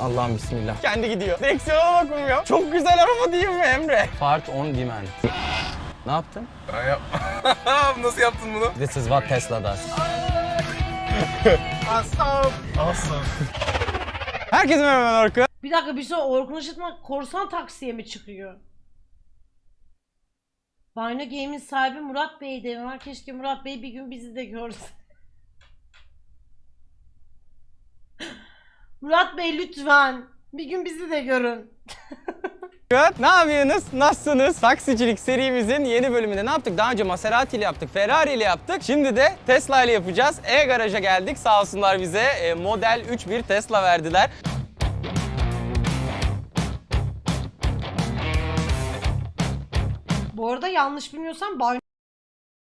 Allah'ım bismillah. Kendi gidiyor. Direksiyona bakmıyor. Çok güzel araba değil mi Emre? Fart on demand. Ne yaptın? Ben yap. Nasıl yaptın bunu? This is what Tesla does. Aslan. Aslan. Herkese merhaba ben Orkun. Bir dakika bir sonra Orkun Işıtmak korsan taksiye mi çıkıyor? Bino Game'in sahibi Murat Bey de var. Keşke Murat Bey bir gün bizi de görse. Murat Bey lütfen bir gün bizi de görün. Evet, ne yapıyorsunuz? Nasılsınız? Taksicilik serimizin yeni bölümünde ne yaptık? Daha önce Maserati ile yaptık, Ferrari ile yaptık. Şimdi de Tesla ile yapacağız. E-Garaj'a geldik. Sağ olsunlar bize e, Model 3 bir Tesla verdiler. Bu arada yanlış bilmiyorsam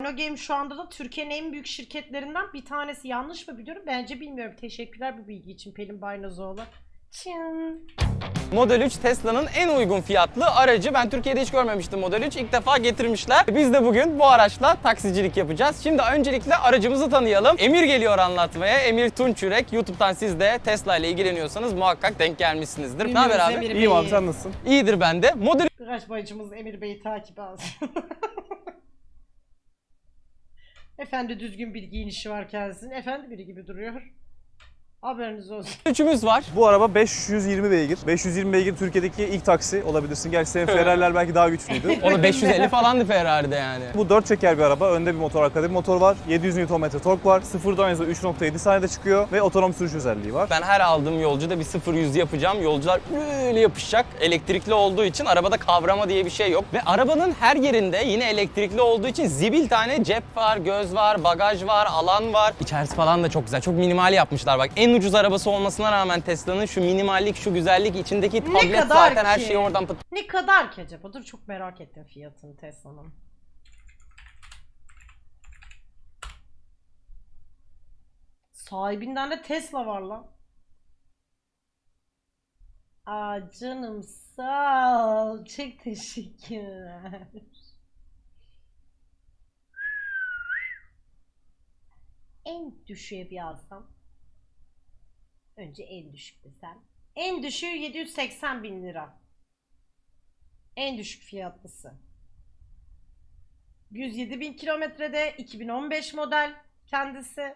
Game şu anda da Türkiye'nin en büyük şirketlerinden bir tanesi. Yanlış mı biliyorum? Bence bilmiyorum. Teşekkürler bu bilgi için Pelin Baynozoğlu. Çın. Model 3 Tesla'nın en uygun fiyatlı aracı. Ben Türkiye'de hiç görmemiştim Model 3. İlk defa getirmişler. Biz de bugün bu araçla taksicilik yapacağız. Şimdi öncelikle aracımızı tanıyalım. Emir geliyor anlatmaya. Emir Tunçürek. YouTube'dan siz de Tesla ile ilgileniyorsanız muhakkak denk gelmişsinizdir. Ne haber abi? Emir İyiyim abi sen nasılsın? İyidir ben de. Model Birkaç bacımız Emir Bey'i takip alsın. Efendi düzgün bir giyinişi var kendisinin. Efendi biri gibi duruyor. Haberiniz olsun. 3'ümüz var. Bu araba 520 beygir. 520 beygir Türkiye'deki ilk taksi olabilirsin. Gerçi senin Ferrari'ler belki daha güçlüydü. Onu 550 falandı Ferrari'de yani. Bu 4 çeker bir araba. Önde bir motor, arkada bir motor var. 700 Nm tork var. Sıfırdan yüze 3.7 saniyede çıkıyor ve otonom sürüş özelliği var. Ben her aldığım yolcuda bir 0-100 yapacağım. Yolcular böyle yapışacak. Elektrikli olduğu için arabada kavrama diye bir şey yok. Ve arabanın her yerinde yine elektrikli olduğu için zibil tane cep var, göz var, bagaj var, alan var. İçerisi falan da çok güzel. Çok minimal yapmışlar bak. En ucuz arabası olmasına rağmen Tesla'nın şu minimallik, şu güzellik, içindeki tablet kadar zaten her ki? şeyi oradan pıt Ne kadar ki acaba? Dur çok merak ettim fiyatını Tesla'nın. Sahibinden de Tesla var lan. Aa canım sağ ol. Çok teşekkürler. En düşüğe bir alsam. Önce en düşük desem. En düşüğü 780 bin lira. En düşük fiyatlısı. 107 bin kilometrede 2015 model kendisi.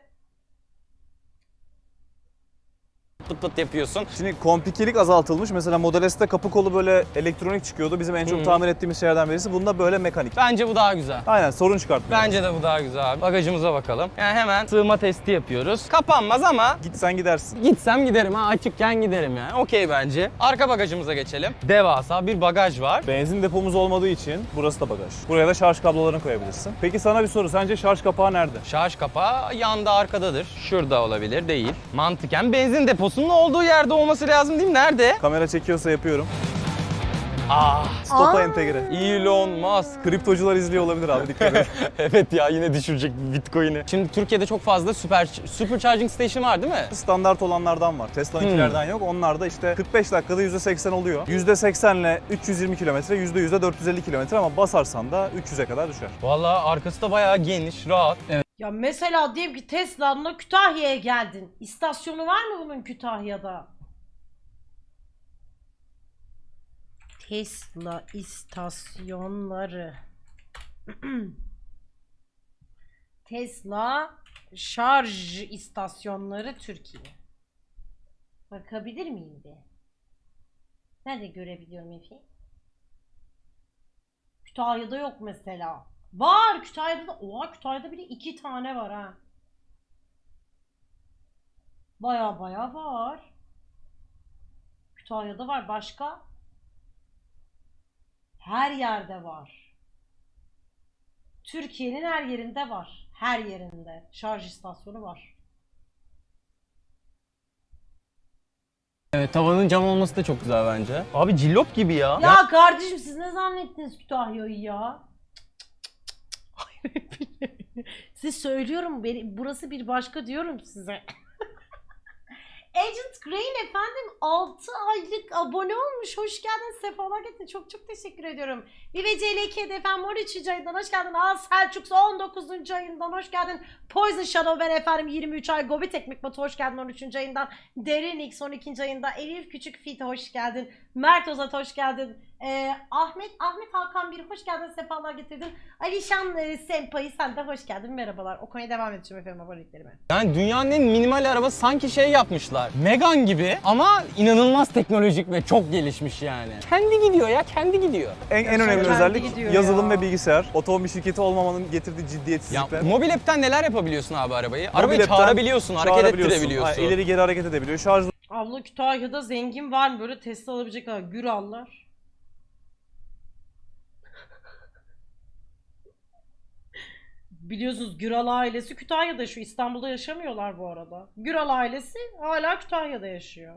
Pıt pıt yapıyorsun. Şimdi komplikelik azaltılmış. Mesela Model S'te kapı kolu böyle elektronik çıkıyordu. Bizim en çok Hı. tamir ettiğimiz şeylerden birisi. Bunda böyle mekanik. Bence bu daha güzel. Aynen sorun çıkartmıyor. Bence de bu daha güzel abi. Bagajımıza bakalım. Yani hemen sığma testi yapıyoruz. Kapanmaz ama Gitsen gidersin. Gitsem giderim ha açıkken giderim yani. Okey bence. Arka bagajımıza geçelim. Devasa bir bagaj var. Benzin depomuz olmadığı için burası da bagaj. Buraya da şarj kablolarını koyabilirsin. Peki sana bir soru. Sence şarj kapağı nerede? Şarj kapağı yanda arkadadır. Şurada olabilir değil. Mantıken benzin deposunun olduğu yerde olması lazım değil mi? Nerede? Kamera çekiyorsa yapıyorum. Ah Stop'a Aa. entegre. Elon Musk. Kriptocular izliyor olabilir abi dikkat et. evet ya yine düşürecek Bitcoin'i. Şimdi Türkiye'de çok fazla süper super charging station var değil mi? Standart olanlardan var. Tesla'nınkilerden yok. Onlar da işte 45 dakikada %80 oluyor. %80 ile 320 km, %100'de 450 km ama basarsan da 300'e kadar düşer. Vallahi arkası da bayağı geniş, rahat. Evet. Ya mesela diyelim ki Tesla'nla Kütahya'ya geldin. İstasyonu var mı bunun Kütahya'da? Tesla istasyonları. Tesla şarj istasyonları Türkiye. Bakabilir miyim bir? Nerede görebiliyorum efendim? Kütahya'da yok mesela. Var Kütahya'da da. Oha Kütahya'da bile iki tane var ha. Baya baya var. Kütahya'da var. Başka? Her yerde var. Türkiye'nin her yerinde var. Her yerinde. Şarj istasyonu var. Evet tavanın cam olması da çok güzel bence. Abi cillop gibi ya. Ya kardeşim siz ne zannettiniz Kütahya'yı ya? size söylüyorum beni, burası bir başka diyorum size. Agent efendim efendim 6 aylık abone olmuş. Hoş geldin. Sefalar getirdin. Çok çok teşekkür ediyorum. Vive CLK'de efendim 13. ayından hoş geldin. Al Selçuk 19. ayından hoş geldin. Poison Shadow ben efendim 23 ay. Gobit Ekmek Batı hoş geldin 13. ayından. Derin X 12. ayında. Elif Küçük Fit hoş geldin. Mert Ozat hoş geldin. Ee, Ahmet Ahmet Hakan bir hoş geldin. Sefalar getirdin. Alişan e, Senpai sen de hoş geldin. Merhabalar. Okumaya devam edeceğim efendim aboneliklerime. Yani dünyanın en minimal arabası sanki şey yapmışlar. Megan gibi ama inanılmaz teknolojik ve çok gelişmiş yani. Kendi gidiyor ya, kendi gidiyor. En, en önemli Kendi özellik yazılım ya. ve bilgisayar. Otomobil şirketi olmamanın getirdiği Ya ciddiyetsizlikler. mobil app'ten neler yapabiliyorsun abi arabayı? Arabayı Mobil app'ten çağırabiliyorsun, hareket çağırabiliyorsun. ettirebiliyorsun. Ha, ileri geri hareket edebiliyor. Şarj Abla Kütahya'da zengin var mı? Böyle Tesla alabilecek kadar Gürallar. Biliyorsunuz Güral ailesi Kütahya'da şu İstanbul'da yaşamıyorlar bu arada. Güral ailesi hala Kütahya'da yaşıyor.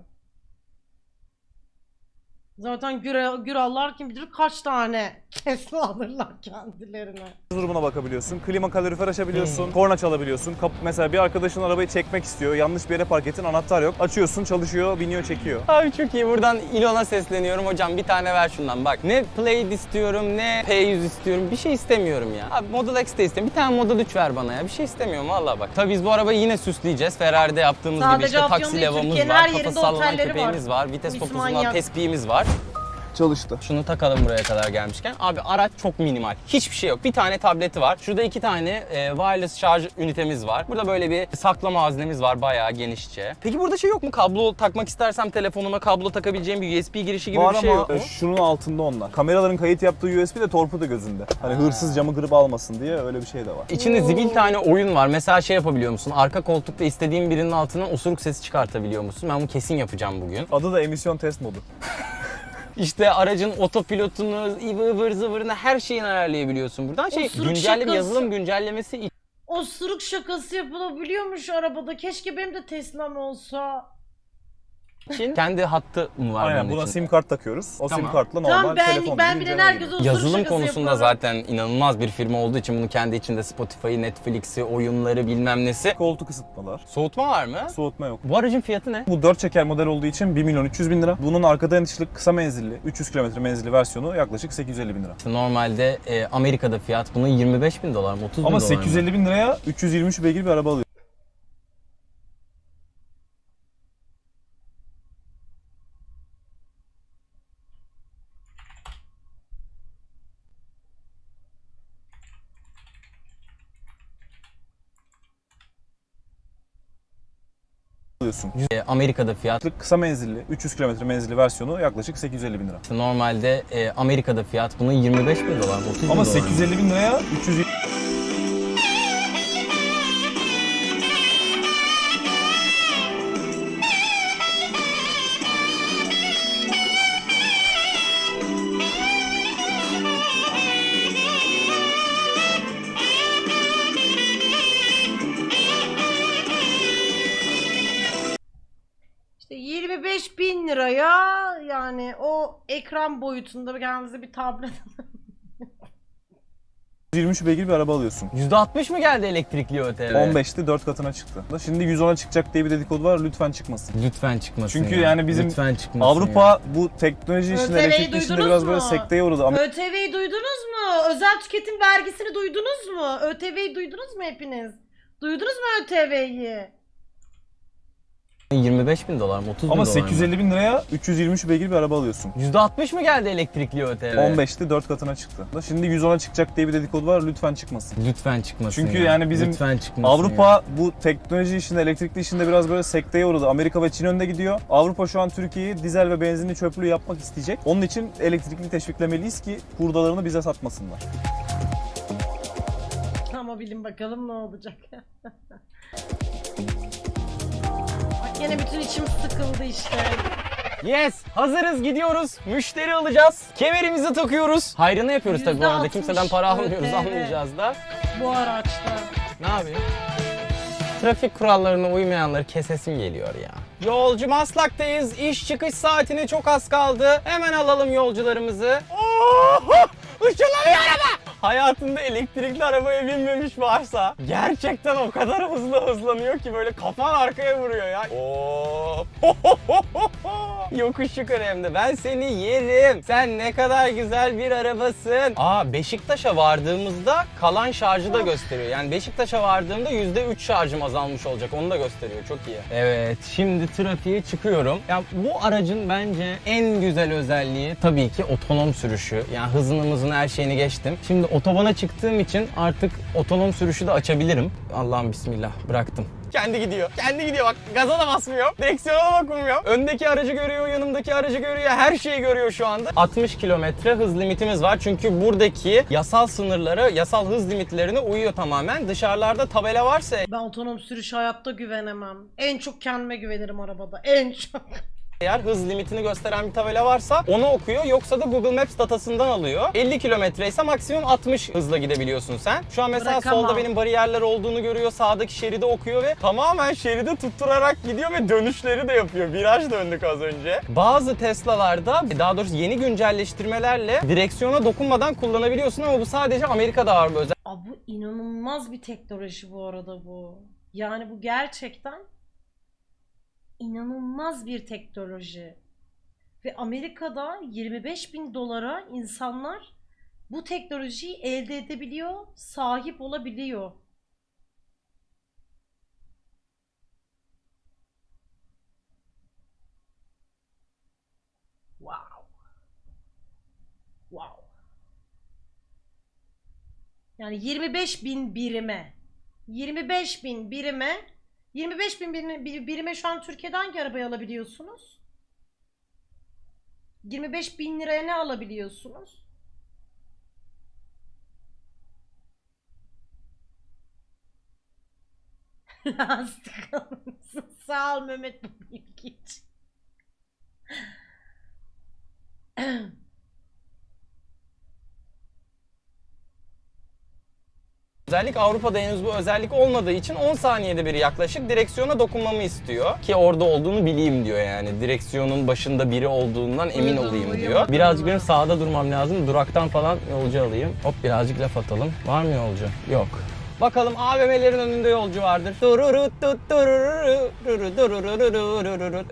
Zaten Güral, Gürallar kim bilir kaç tane Tesla alırlar kendilerine. durumuna bakabiliyorsun. Klima kalorifer açabiliyorsun. Hmm. Korna çalabiliyorsun. Kap mesela bir arkadaşın arabayı çekmek istiyor. Yanlış bir yere park ettin. Anahtar yok. Açıyorsun, çalışıyor, biniyor, çekiyor. Abi çok iyi. Buradan Elon'a sesleniyorum. Hocam bir tane ver şundan. Bak ne Plaid istiyorum ne P100 istiyorum. Bir şey istemiyorum ya. Abi Model X de istemiyorum. Bir tane Model 3 ver bana ya. Bir şey istemiyorum vallahi bak. Tabii biz bu arabayı yine süsleyeceğiz. Ferrari'de yaptığımız gibi Sadece işte Afyon taksi değil, levamız Türkiye'nin var. her Kafa yerinde sallanan otelleri köpeğimiz var. var. Vites Mis kokusundan manyak. tespiğimiz var. Çalıştı. Şunu takalım buraya kadar gelmişken. Abi araç çok minimal. Hiçbir şey yok. Bir tane tableti var. Şurada iki tane e, wireless şarj ünitemiz var. Burada böyle bir saklama haznemiz var bayağı genişçe. Peki burada şey yok mu? Kablo takmak istersem telefonuma kablo takabileceğim bir USB girişi gibi Var bir şey ama yok mu? e, şunun altında onlar. Kameraların kayıt yaptığı USB de torpido gözünde. Hani hırsız camı kırıp almasın diye öyle bir şey de var. İçinde zibil tane oyun var. Mesela şey yapabiliyor musun? Arka koltukta istediğin birinin altından osuruk sesi çıkartabiliyor musun? Ben bunu kesin yapacağım bugün. Adı da emisyon test modu. İşte aracın otopilotunu, ıvır zıvırını her şeyini ayarlayabiliyorsun buradan. Şey Osuruk güncel bir şakası. yazılım güncellemesi Osuruk şakası yapılabiliyormuş arabada. Keşke benim de Tesla'm olsa. İçin kendi hattı mı var Aynen bunun buna sim kart takıyoruz. O Tamam. sim kartla normal Tamam ben telefon ben güncelleme herkese Yazılım şakası konusunda yaparım. zaten inanılmaz bir firma olduğu için bunun kendi içinde Spotify'ı, Netflix'i, oyunları bilmem nesi. Koltuk ısıtmalar. Soğutma var mı? Soğutma yok. Bu aracın fiyatı ne? Bu 4 çeker model olduğu için 1 milyon 300 bin lira. Bunun arka dayanışlı kısa menzilli 300 kilometre menzilli versiyonu yaklaşık 850 bin lira. İşte normalde e, Amerika'da fiyat bunun 25 bin dolar mı 30 bin Ama dolar mı? 850 bin liraya 323 beygir bir araba alıyor. Alıyorsun. E, Amerika'da fiyat Kısa menzilli 300 kilometre menzilli versiyonu yaklaşık 850 bin lira. normalde e, Amerika'da fiyat bunun 25 bin dolar mı 30 bin Ama dolar mı? 850 bin liraya 300 25 bin liraya yani o ekran boyutunda kendinize bir tablet 123 beygir bir araba alıyorsun. %60 mı geldi elektrikli ÖTV? 15'ti 4 katına çıktı. Şimdi 110'a çıkacak diye bir dedikodu var lütfen çıkmasın. Lütfen çıkmasın Çünkü ya. yani bizim Lütfen çıkmasın Avrupa ya. bu teknoloji işinde, ÖTV'yi elektrik işinde biraz böyle mu? sekteye uğradı. Ama ÖTV'yi duydunuz mu? Özel tüketim vergisini duydunuz mu? ÖTV'yi duydunuz mu hepiniz? Duydunuz mu ÖTV'yi? 25 bin dolar mı 30 bin ama dolar 850 bin liraya 323 beygir bir araba alıyorsun. mı? %60 mı geldi elektrikli ÖTV? 15'ti 4 katına çıktı. Şimdi 110'a çıkacak diye bir dedikodu var lütfen çıkmasın. Lütfen çıkmasın Çünkü ya. yani bizim Lütfen çıkmasın Avrupa ya. bu teknoloji işinde, elektrikli işinde biraz böyle sekteye uğradı. Amerika ve Çin önde gidiyor. Avrupa şu an Türkiye'yi dizel ve benzinli çöplüğü yapmak isteyecek. Onun için elektrikli teşviklemeliyiz ki hurdalarını bize satmasınlar. Ama bilin bakalım ne olacak. Yine bütün içim sıkıldı işte. Yes, hazırız gidiyoruz. Müşteri alacağız. Kemerimizi takıyoruz. Hayrını yapıyoruz tabii bu arada. %60 Kimseden para almıyoruz, ÖTV. almayacağız da. Bu araçta. Ne yapayım? Trafik kurallarına uymayanları kesesim geliyor ya. Yolcu Maslak'tayız. İş çıkış saatine çok az kaldı. Hemen alalım yolcularımızı. Oho! Işınlanıyor araba! Hayatında elektrikli arabaya binmemiş varsa gerçekten o kadar hızlı hızlanıyor ki böyle kafan arkaya vuruyor ya. Oo! Yokuş yukarı hem de. Ben seni yerim. Sen ne kadar güzel bir arabasın. Aa Beşiktaş'a vardığımızda kalan şarjı da gösteriyor. Yani Beşiktaş'a vardığımda %3 şarjım azalmış olacak. Onu da gösteriyor. Çok iyi. Evet şimdi trafiğe çıkıyorum. Ya bu aracın bence en güzel özelliği tabii ki otonom sürüşü. Yani hızını her şeyini geçtim. Şimdi otobana çıktığım için artık otonom sürüşü de açabilirim. Allah'ım bismillah bıraktım. Kendi gidiyor. Kendi gidiyor bak. Gaza da basmıyor. Direksiyona da dokunmuyor. Öndeki aracı görüyor, yanımdaki aracı görüyor. Her şeyi görüyor şu anda. 60 kilometre hız limitimiz var. Çünkü buradaki yasal sınırları, yasal hız limitlerine uyuyor tamamen. Dışarılarda tabela varsa Ben otonom sürüş hayatta güvenemem. En çok kendime güvenirim arabada. En çok. Eğer hız limitini gösteren bir tabela varsa onu okuyor. Yoksa da Google Maps datasından alıyor. 50 kilometre ise maksimum 60 hızla gidebiliyorsun sen. Şu an mesela Bırakamam. solda benim bariyerler olduğunu görüyor. Sağdaki şeridi okuyor ve tamamen şeridi tutturarak gidiyor ve dönüşleri de yapıyor. Viraj döndük az önce. Bazı Tesla'larda daha doğrusu yeni güncelleştirmelerle direksiyona dokunmadan kullanabiliyorsun ama bu sadece Amerika'da var bu özellik. Aa, bu inanılmaz bir teknoloji bu arada bu. Yani bu gerçekten inanılmaz bir teknoloji. Ve Amerika'da 25 bin dolara insanlar bu teknolojiyi elde edebiliyor, sahip olabiliyor. Wow. Wow. Yani 25 bin birime. 25 bin birime. 25 bin birime, bir- birime şu an Türkiye'de hangi arabayı alabiliyorsunuz? 25 bin liraya ne alabiliyorsunuz? Lastik almışsın. Sağ ol Mehmet bu bilgi için. Özellik Avrupa'da henüz bu özellik olmadığı için 10 saniyede bir yaklaşık direksiyona dokunmamı istiyor. Ki orada olduğunu bileyim diyor yani. Direksiyonun başında biri olduğundan emin olayım diyor. Birazcık ben. benim sağda durmam lazım. Duraktan falan yolcu alayım. Hop birazcık laf atalım. Var mı yolcu? Yok. Bakalım AVM'lerin önünde yolcu vardır.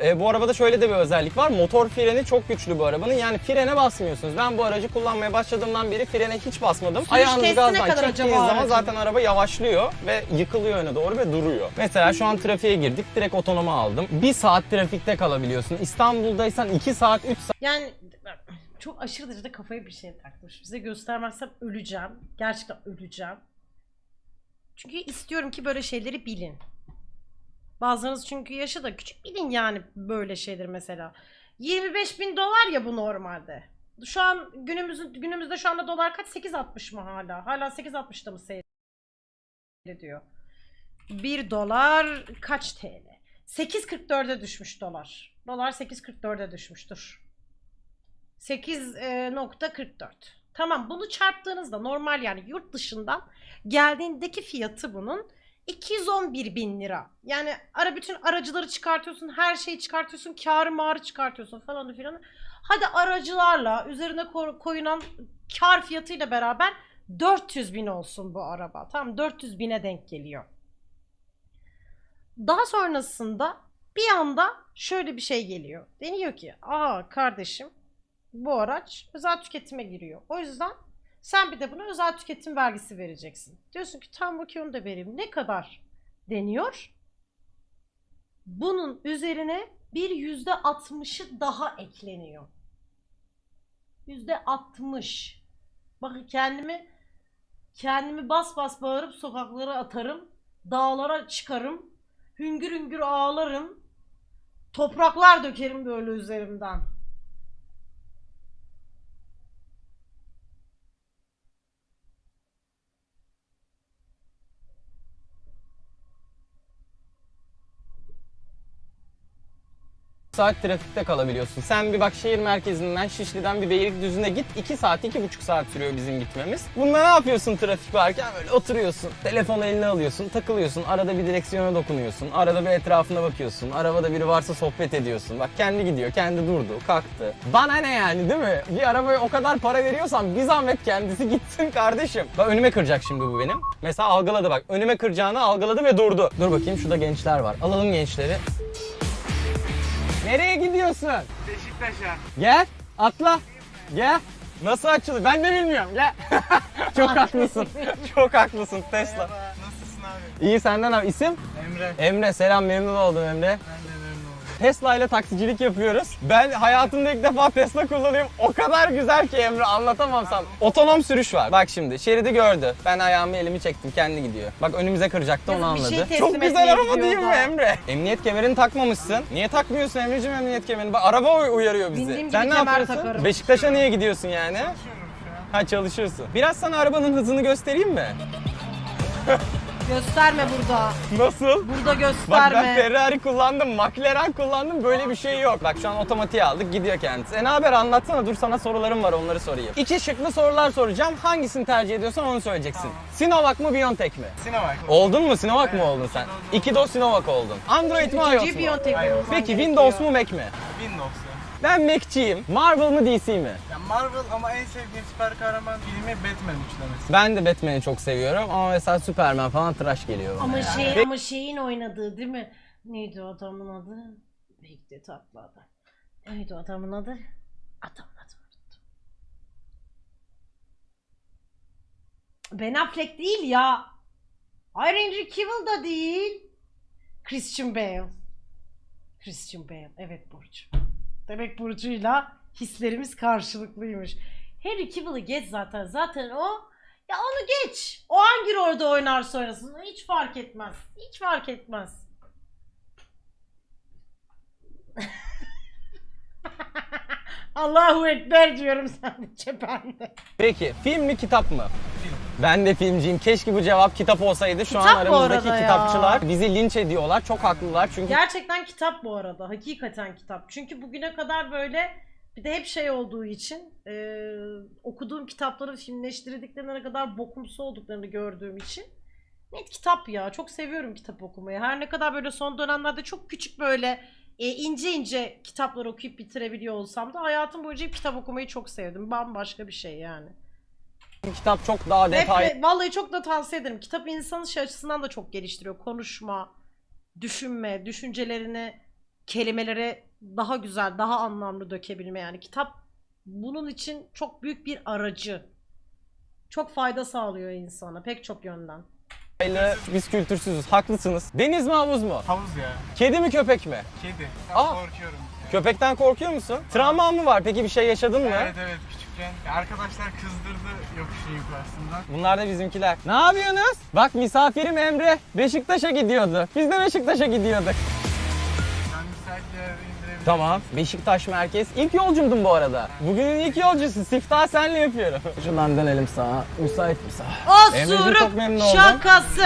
E, bu arabada şöyle de bir özellik var. Motor freni çok güçlü bu arabanın. Yani frene basmıyorsunuz. Ben bu aracı kullanmaya başladığımdan beri frene hiç basmadım. Sürüş Ayağınızı gazdan çektiğiniz zaman aracın? zaten araba yavaşlıyor ve yıkılıyor öne doğru ve duruyor. Mesela şu an trafiğe girdik. Direkt otonoma aldım. Bir saat trafikte kalabiliyorsun. İstanbul'daysan 2 saat 3 saat Yani çok aşırı derecede kafaya bir şey takmış. Size göstermezsem öleceğim. Gerçekten öleceğim. Çünkü istiyorum ki böyle şeyleri bilin. Bazılarınız çünkü yaşı da küçük bilin yani böyle şeyler mesela. 25 bin dolar ya bu normalde. Şu an günümüzün günümüzde şu anda dolar kaç? 8.60 mı hala? Hala 8.60'da mı seyrediyor? 1 dolar kaç TL? 8.44'e düşmüş dolar. Dolar 8.44'e düşmüştür. 8.44. Tamam bunu çarptığınızda normal yani yurt dışından geldiğindeki fiyatı bunun 211 bin lira. Yani ara bütün aracıları çıkartıyorsun, her şeyi çıkartıyorsun, karı marı çıkartıyorsun falan filan. Hadi aracılarla üzerine ko- koyulan kar fiyatıyla beraber 400 bin olsun bu araba. Tamam 400 bine denk geliyor. Daha sonrasında bir anda şöyle bir şey geliyor. Deniyor ki aa kardeşim bu araç özel tüketime giriyor. O yüzden sen bir de buna özel tüketim vergisi vereceksin. Diyorsun ki tam bakıyorum da vereyim. Ne kadar deniyor? Bunun üzerine bir yüzde altmışı daha ekleniyor. Yüzde altmış. Bakın kendimi kendimi bas bas bağırıp sokaklara atarım. Dağlara çıkarım. Hüngür hüngür ağlarım. Topraklar dökerim böyle üzerimden. Saat trafikte kalabiliyorsun. Sen bir bak şehir merkezinden Şişli'den bir Beylikdüzü'ne git 2 saat 2,5 saat sürüyor bizim gitmemiz. Bunda ne yapıyorsun trafik varken böyle oturuyorsun. Telefonu eline alıyorsun takılıyorsun. Arada bir direksiyona dokunuyorsun. Arada bir etrafına bakıyorsun. Arabada biri varsa sohbet ediyorsun. Bak kendi gidiyor kendi durdu kalktı. Bana ne yani değil mi? Bir arabaya o kadar para veriyorsan bir zahmet kendisi gitsin kardeşim. Bak önüme kıracak şimdi bu benim. Mesela algıladı bak önüme kıracağını algıladı ve durdu. Dur bakayım şurada gençler var. Alalım gençleri. Nereye gidiyorsun? Beşiktaş'a. Gel, atla. Gel. Nasıl açılır? Ben de bilmiyorum. Gel. Çok haklısın. Çok haklısın Tesla. Nasılsın abi? İyi senden abi. İsim? Emre. Emre selam memnun oldum Emre. Tesla ile taksicilik yapıyoruz. Ben hayatımda ilk defa Tesla kullanıyorum. O kadar güzel ki Emre anlatamam sana. Otonom sürüş var. Bak şimdi şeridi gördü. Ben ayağımı elimi çektim kendi gidiyor. Bak önümüze kıracaktı onu Yazık, bir anladı. şey teslim Çok güzel etmeye araba gidiyor değil mi da. Emre? Emniyet kemerini takmamışsın. Niye takmıyorsun Emre'cim emniyet kemerini? Bak araba uy- uyarıyor bizi. Bindiğim Sen ne kemer yapıyorsun? takarım. Beşiktaş'a niye gidiyorsun yani? Ha çalışıyorsun. Biraz sana arabanın hızını göstereyim mi? Gösterme burada. Nasıl? Burada Bak ben gösterme. Ferrari kullandım, McLaren kullandım böyle bir şey yok. Bak şu an otomatiğe aldık gidiyor kendisi. E ne haber anlatsana dur sana sorularım var onları sorayım. İki şıklı sorular soracağım. Hangisini tercih ediyorsan onu söyleyeceksin. Sinovac mı Biontech mi? Sinovac. Oldun mu? Sinovac mu oldun sen? İki doz Sinovac oldun. Android mi iOS mu? Biontech olman Peki. Windows mu Mac mi? Windows. Ben Mac'ciyim. Marvel mı DC mi? Ya Marvel ama en sevdiğim süper kahraman filmi Batman üçlemesi. Ben de Batman'i çok seviyorum ama mesela Superman falan tıraş geliyor bana Ama ya. şey ama şeyin oynadığı değil mi? Neydi o adamın adı? Bekle tatlı adam. Neydi o adamın adı? Adamın adı unuttum. Ben Affleck değil ya. Henry Cavill da değil. Christian Bale. Christian Bale. Evet Burcu. Demek Burcu'yla hislerimiz karşılıklıymış. Henry Cavill'ı geç zaten. Zaten o ya onu geç. O hangi rolde oynarsa oynasın hiç fark etmez. Hiç fark etmez. Allahu Ekber diyorum sadece ben de. Peki film mi kitap mı? Ben de filmciyim. Keşke bu cevap kitap olsaydı. Şu Kitap an aramızdaki ya. kitapçılar bizi linç ediyorlar. Çok haklılar çünkü Gerçekten kitap bu arada. Hakikaten kitap. Çünkü bugüne kadar böyle bir de hep şey olduğu için e, okuduğum kitapların filmleştirildiklerine kadar bokumsu olduklarını gördüğüm için net kitap ya. Çok seviyorum kitap okumayı. Her ne kadar böyle son dönemlerde çok küçük böyle e, ince ince kitaplar okuyup bitirebiliyor olsam da hayatım boyunca kitap okumayı çok sevdim. Bambaşka bir şey yani. Kitap çok daha detaylı. Vallahi çok da tavsiye ederim. Kitap insanı şey açısından da çok geliştiriyor. Konuşma, düşünme, düşüncelerini kelimelere daha güzel, daha anlamlı dökebilme. Yani kitap bunun için çok büyük bir aracı. Çok fayda sağlıyor insana pek çok yönden. Biz kültürsüzüz. Haklısınız. Deniz mi havuz mu? Havuz ya. Kedi mi köpek mi? Kedi. Aa. Korkuyorum. Köpekten korkuyor musun? Travman mı var? Peki bir şey yaşadın mı? Evet evet küçükken arkadaşlar kızdırdı yokuşun yukarısından. Bunlar da bizimkiler. Ne yapıyorsunuz? Bak misafirim Emre Beşiktaş'a gidiyordu. Biz de Beşiktaş'a gidiyorduk. Ben indirebilirim. Tamam. Beşiktaş merkez. İlk yolcumdun bu arada. Bugünün ilk yolcusu. Siftahı senle yapıyorum. Şuradan dönelim sağa. Müsait mi sağa? Emre'cim çok memnun Osuruk oldum. şakası.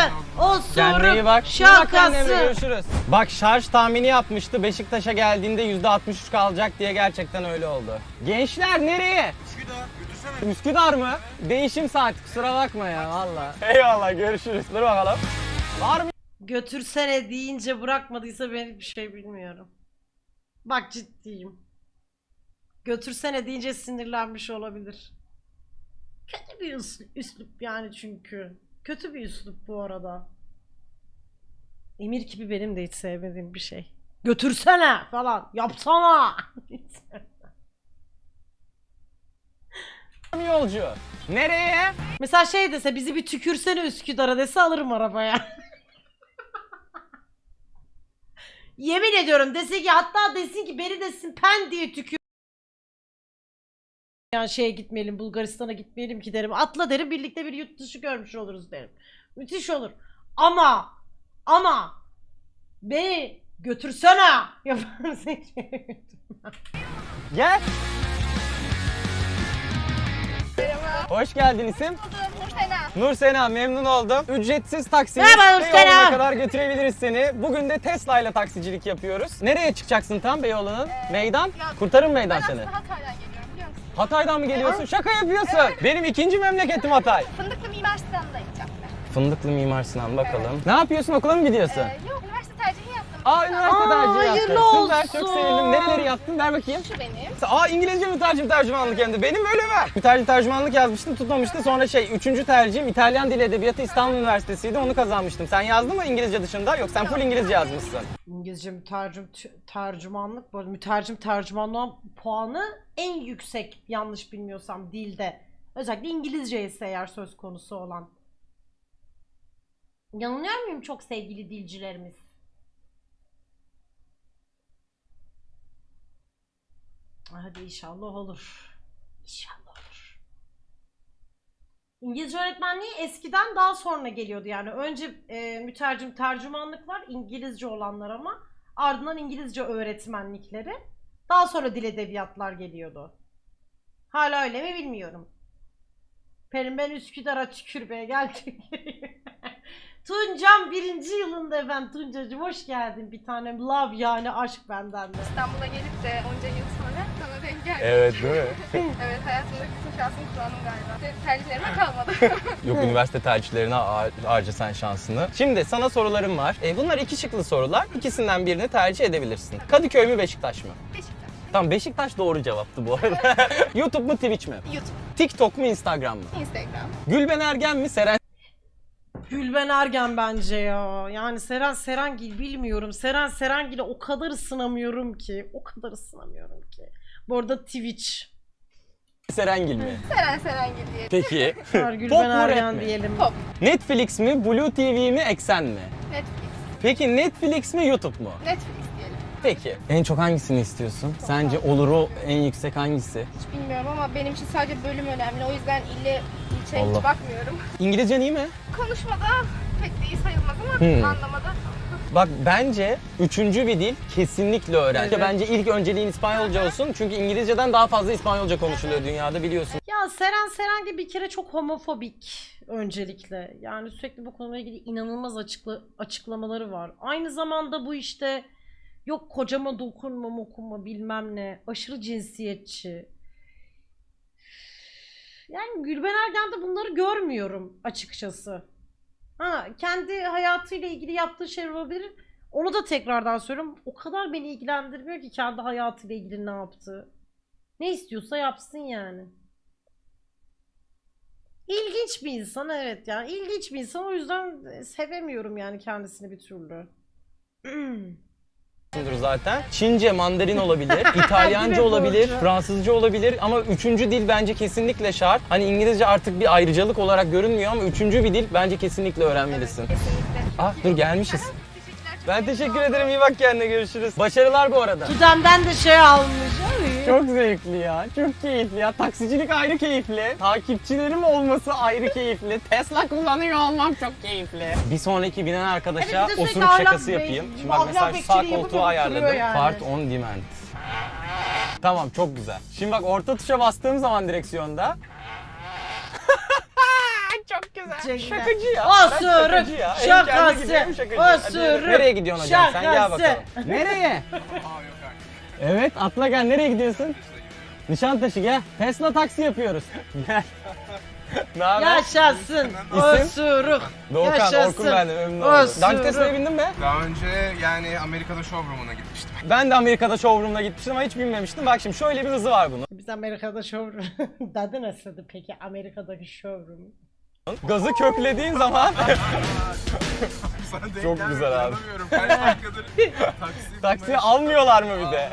Kendine iyi Osuruk bak. İyi bak kendine, şakası. görüşürüz. Bak şarj tahmini yapmıştı. Beşiktaş'a geldiğinde %63 kalacak diye gerçekten öyle oldu. Gençler nereye? Üsküdar. Üsküdar mı? Değişim saati kusura bakma ya valla. Eyvallah görüşürüz. Dur bakalım. Var mı Götürsene deyince bırakmadıysa ben bir şey bilmiyorum. Bak ciddiyim. Götürsene deyince sinirlenmiş olabilir. Kötü bir üs- üslup yani çünkü. Kötü bir üslup bu arada. Emir gibi benim de hiç sevmediğim bir şey. Götürsene falan. Yapsana. yolcu? Nereye? Mesela şey dese bizi bir tükürsene Üsküdar'a dese alırım arabaya. Yemin ediyorum dese ki hatta desin ki beni desin pen diye tükür. Yani şeye gitmeyelim Bulgaristan'a gitmeyelim ki derim. Atla derim birlikte bir yurt dışı görmüş oluruz derim. Müthiş olur. Ama ama beni götürsene yaparım Gel. Hoş geldin isim? Nursena. Nur Sena memnun oldum. Ücretsiz taksi. Merhaba Nur Sena. Beyoğlu'na kadar götürebiliriz seni. Bugün de Tesla ile taksicilik yapıyoruz. Nereye çıkacaksın tam Beyoğlu'nun? Meydan? Kurtarır meydan Ben seni. Hatay'dan geliyorum biliyor musun? Hatay'dan mı geliyorsun? Şaka yapıyorsun. Benim ikinci memleketim Hatay. Fındıklı Mimar Sinan'dayım ben. Fındıklı Mimar Sinan bakalım. Ne yapıyorsun okula mı gidiyorsun? Ee, yok. Aa üniversite Aa, tercihi yaptın. hayırlı Süper olsun. çok sevindim. Nereleri yaptın ver bakayım. Şu benim. Aa İngilizce mütercim tercümanlık hem de. Benim öyle mi? Mütercim tercümanlık yazmıştım tutmamıştı. Sonra şey üçüncü tercihim İtalyan Dili Edebiyatı İstanbul Üniversitesi'ydi. Onu kazanmıştım. Sen yazdın mı İngilizce dışında? Yok sen full İngilizce yazmışsın. İngilizce mütercim tercümanlık, bu arada mütercim tercümanlığa puanı en yüksek yanlış bilmiyorsam dilde. Özellikle İngilizce ise eğer söz konusu olan. Yanılıyor muyum çok sevgili dilcilerimiz? Hadi inşallah olur. İnşallah olur. İngilizce öğretmenliği eskiden daha sonra geliyordu yani. Önce e, mütercim tercümanlık var, İngilizce olanlar ama ardından İngilizce öğretmenlikleri. Daha sonra dil edebiyatlar geliyordu. Hala öyle mi bilmiyorum. Perin ben Üsküdar'a tükürmeye geldim. Tuncam birinci yılında efendim Tuncacığım hoş geldin bir tanem love yani aşk benden de. İstanbul'a gelip de onca yıl sonra geldim. Evet değil mi? Evet hayatımdaki bütün şansımı kullandım galiba. Tercihlerime kalmadı. Yok üniversite tercihlerine har- harca sen şansını. Şimdi sana sorularım var. E, bunlar iki şıklı sorular. İkisinden birini tercih edebilirsin. Kadıköy mü Beşiktaş mı? Beşiktaş. Tamam Beşiktaş doğru cevaptı bu arada. YouTube mu Twitch mi? YouTube. TikTok mu Instagram mı? Instagram. Gülben Ergen mi Seren Gülben Ergen bence ya. Yani Seren Serengil bilmiyorum. Seren Serengil'e o kadar ısınamıyorum ki. O kadar ısınamıyorum ki. Bu arada Twitch. Serengil mi? Seren Serengil diye. Peki. Pop Gülben mu, rap Ergen mi? diyelim. Pop. Netflix mi Blue TV mi Eksen mi? Netflix. Peki Netflix mi YouTube mu? Netflix diyelim. Peki. En çok hangisini istiyorsun? Sence oluru en yüksek hangisi? Hiç bilmiyorum ama benim için sadece bölüm önemli. O yüzden ille ilçe Allah. hiç bakmıyorum. İngilizcen iyi mi? Konuşmada pek de iyi sayılmaz ama Hmm. anlamada Bak bence üçüncü bir dil kesinlikle öğren. Bence ilk önceliğin İspanyolca olsun. Çünkü İngilizceden daha fazla İspanyolca konuşuluyor dünyada biliyorsun. Ya Seren Serengil bir kere çok homofobik öncelikle. Yani sürekli bu konuyla ilgili inanılmaz açıkla, açıklamaları var. Aynı zamanda bu işte yok kocama dokunma mokunma bilmem ne. Aşırı cinsiyetçi. Yani Gülben Ergen'de bunları görmüyorum açıkçası. Ha, kendi hayatıyla ilgili yaptığı şey olabilir. Onu da tekrardan söylüyorum. O kadar beni ilgilendirmiyor ki kendi hayatıyla ilgili ne yaptığı. Ne istiyorsa yapsın yani. İlginç bir insan evet yani ilginç bir insan o yüzden e, sevemiyorum yani kendisini bir türlü. zaten. Çince, Mandarin olabilir, İtalyanca olabilir? Fransızca olabilir ama üçüncü dil bence kesinlikle şart. Hani İngilizce artık bir ayrıcalık olarak görünmüyor ama üçüncü bir dil bence kesinlikle öğrenmelisin. Ah dur gelmişiz. Ben teşekkür ederim iyi bak kendine görüşürüz. Başarılar bu arada. Tudem'den de şey almış. Çok zevkli ya. Çok keyifli ya. Taksicilik ayrı keyifli. Takipçilerim olması ayrı keyifli. Tesla kullanıyor olmam çok keyifli. Bir sonraki binen arkadaşa Evet, bir de sürekli osuruk ahlak şakası yapayım. Şimdi ahlak bak mesela şu sağ bekçiliği yapıp koltuğu ayarladım. oturuyor yani. Part on demand. Tamam çok güzel. Şimdi bak orta tuşa bastığım zaman direksiyonda çok güzel. Çok. Şakacı ya. Osuruk Ben şakacı ya. Kendi şakası. şakacı. Hadi Osuruk Nereye gidiyorsun hocam? Sen gel şakası. bakalım. Nereye? Evet atla gel. Nereye gidiyorsun? Nişantaşı gel. Tesla taksi yapıyoruz. Gel. ne haber? Yaşasın. Osuruk. Doğukan, Yaşasın. Orkun ben de memnun oldum. Osuruk. Önce Tesla'ya bindin mi? Daha önce yani Amerika'da showroom'una gitmiştim. Ben de Amerika'da showroom'da gitmiştim ama hiç binmemiştim. Bak şimdi şöyle bir hızı var bunun. Biz Amerika'da showroom. Dadı nasıldı peki Amerika'daki showroom? Gazı köklediğin zaman Çok güzel abi. taksiye almıyorlar mı bir de?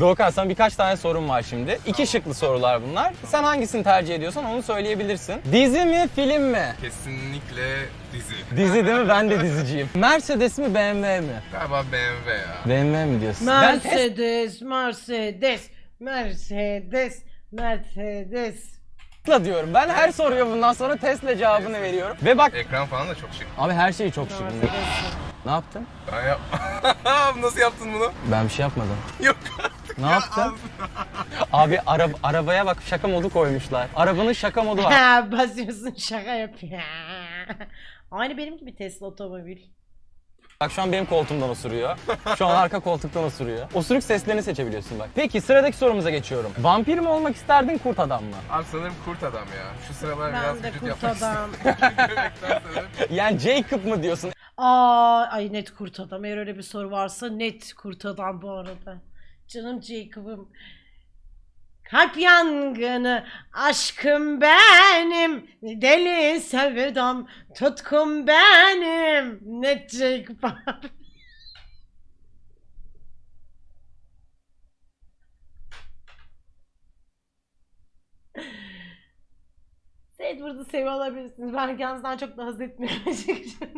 Doğukan sana birkaç tane sorum var şimdi. İki şıklı sorular bunlar. Sen hangisini tercih ediyorsan onu söyleyebilirsin. Dizi mi, film mi? Kesinlikle dizi. Dizi değil mi? Ben de diziciyim. Mercedes mi, BMW mi? Galiba BMW ya. BMW mi diyorsun? Ben Mercedes, Mercedes, Mercedes, Mercedes. Diyorum. Ben her soruya bundan sonra Tesla cevabını veriyorum. Ve bak Ekran falan da çok şık. abi her şey çok şık. Ne yaptın? Ben yap... Nasıl yaptın bunu? Ben bir şey yapmadım. Yok. Ne yaptın? Abi ara- arabaya bak şaka modu koymuşlar. Arabanın şaka modu var. Ha basıyorsun şaka yapıyor. Aynı benim gibi Tesla otomobil. Bak şu an benim koltuğumdan osuruyor. Şu an arka koltuktan osuruyor. Osuruk seslerini seçebiliyorsun bak. Peki sıradaki sorumuza geçiyorum. Vampir mi olmak isterdin kurt adam mı? Abi sanırım kurt adam ya. Şu sıralar biraz Ben de vücut kurt yapmak adam. istiyorum. Göbekten sanırım. Yani Jacob mı diyorsun? Aa, ay net kurt adam. Eğer öyle bir soru varsa net kurt adam bu arada. Canım Jacob'ım. Kalp yangını, aşkım benim, deli sevdam, tutkum benim. Jacob abi. Edward'ı seviyor olabilirsiniz. Ben kendisinden çok da haz etmiyorum açıkçası.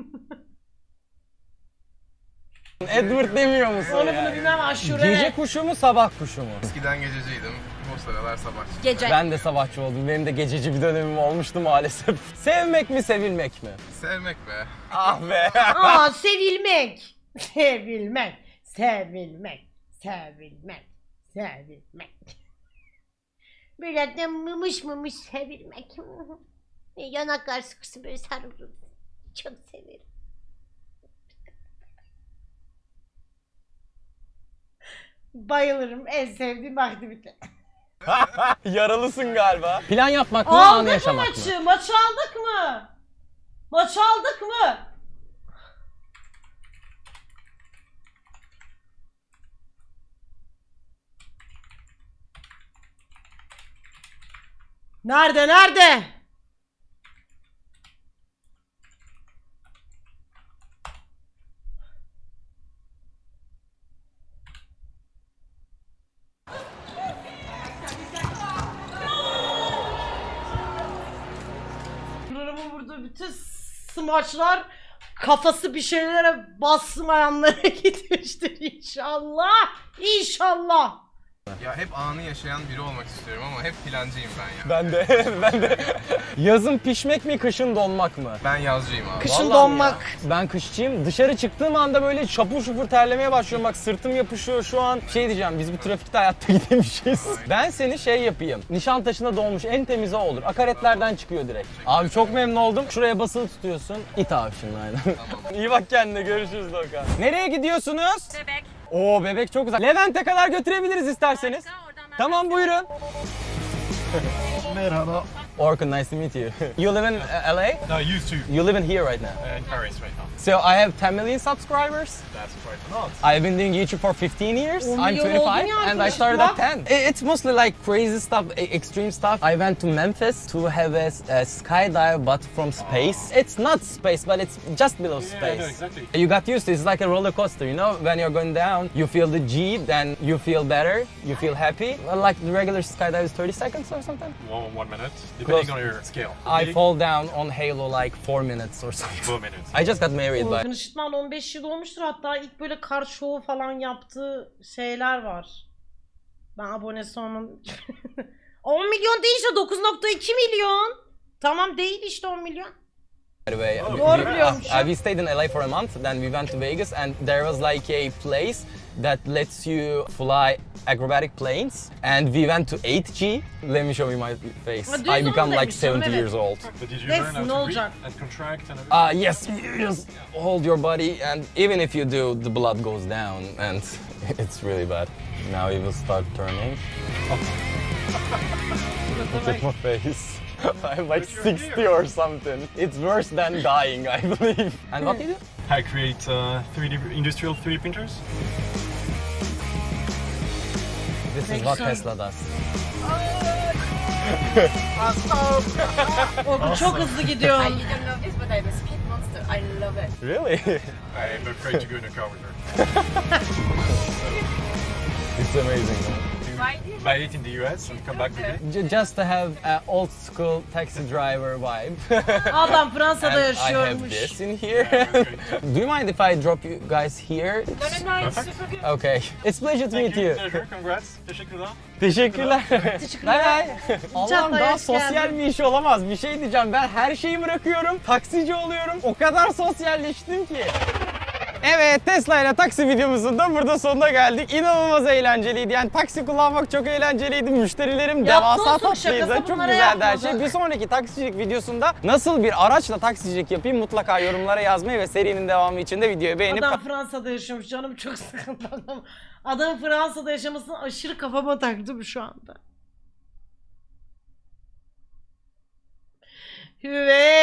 Edward demiyor musun Onu bunu bilmem aşure. Gece kuşu mu sabah kuşu mu? Eskiden gececiydim. Bu sıralar sabahçı. Gece. Ben de sabahçı oldum. Benim de gececi bir dönemim olmuştu maalesef. Sevmek mi sevilmek mi? Sevmek be. Ah be. Aa sevilmek. Sevilmek. Sevilmek. Sevilmek. Sevilmek. Böyle de mımış mımış sevilmek. Yanaklar sıkısı böyle sarılır. Çok severim. Bayılırım. En sevdiğim aktivite. Yaralısın galiba. Plan yapmak mı, anı Aldık mı yaşamak mı? maçı? Maçı aldık mı? Maçı aldık mı? Nerede nerede? Programın burada bütün smaçlar kafası bir şeylere basmayanlara gitmiştir inşallah. İnşallah. Ya hep anı yaşayan biri olmak istiyorum ama hep plancıyım ben ya. Ben de, ben de. Yazın pişmek mi, kışın donmak mı? Ben yazcıyım abi. Kışın Vallahi donmak. ya. Ben kışçıyım. Dışarı çıktığım anda böyle şapur şupur terlemeye başlıyorum. Bak sırtım yapışıyor şu an. Şey diyeceğim biz bu trafikte hayatta gidemişiz. ben seni şey yapayım. Nişantaşı'nda dolmuş en temizi o olur. Akaretlerden çıkıyor direkt. Abi çok memnun oldum. Şuraya basılı tutuyorsun. İt abi şimdi aynen. İyi bak kendine görüşürüz Dokan. Nereye gidiyorsunuz? Bebek. Oo bebek çok güzel. Levent'e kadar götürebiliriz isterseniz. Oradan ben Tamam buyurun. Merhaba. Orkun nice to meet you. You live in uh, LA? No, used to You live in here right now. uh, in Paris right now. So I have 10 million subscribers. That's quite a lot. I've been doing YouTube for 15 years. On I'm 25 and I started at 10. It's mostly like crazy stuff, extreme stuff. I went to Memphis to have a skydive but from space. It's not space but it's just below Yeah, space. no, exactly. You got used to it. It's like a roller coaster, you know? When you're going down, you feel the G, then you feel better, you feel happy. Well, like the regular skydive is 30 seconds or something. One, one minute, depending Close. on your scale. I fall down on Halo like 4 minutes or something. Four minutes. I just got married by Orkun Işıtman 15 yıl olmuştur hatta ilk böyle kar şovu falan yaptığı şeyler var. Ben abonesi olmam. 10 milyon değil işte 9.2 milyon. Tamam değil işte 10 milyon. By the way, Oh, we- Doğru biliyormuş. uh, we stayed in LA for a month, then we went to Vegas, and there was like a place that lets you fly acrobatic planes, and we went to 8G. Let me show you my face. Ha, düz I become like demiş 70 evet. years old. But did you Yes, learn how ne to olacak? breathe and contract and everything? Ah, yes, you just hold your body, and even if you do, the blood goes down, and it's really bad. Now it will start turning. Look at my face. I'm like 60 here. or something. It's worse than dying, I believe. And what do you do? I create uh, 3D industrial 3D printers. This is Peki what sonra- Tesla does. Orkun çok hızlı gidiyor. I didn't know this, but I'm a speed monster. I love it. Really? I'm afraid to go in a car with her. it's amazing. Why did Buy it in the US and come back with it. Just to have an old school taxi driver vibe. Adam Fransa'da and I have yaşıyormuş. this in here. Do you mind if I drop you guys here? No, no, no, it's Perfect. super good. Okay. It's pleasure to Thank meet you. you. Pleasure. Congrats. Teşekkürler. Teşekkürler. Teşekkürler. Bye bye. Allah'ım daha hoş sosyal geldin. bir iş olamaz. Bir şey diyeceğim. Ben her şeyi bırakıyorum. Taksici oluyorum. O kadar sosyalleştim ki. Evet Tesla ile taksi videomuzun da burada sonuna geldik. İnanılmaz eğlenceliydi. Yani taksi kullanmak çok eğlenceliydi. Müşterilerim devasa tatlıydı. Çok güzeldi her şey. Bir sonraki taksicilik videosunda nasıl bir araçla taksicilik yapayım mutlaka yorumlara yazmayı ve serinin devamı için de videoyu beğenip Adam Fransa'da yaşıyormuş canım çok sıkıntı adam. Adam Fransa'da yaşamasını aşırı kafama taktım şu anda. Ve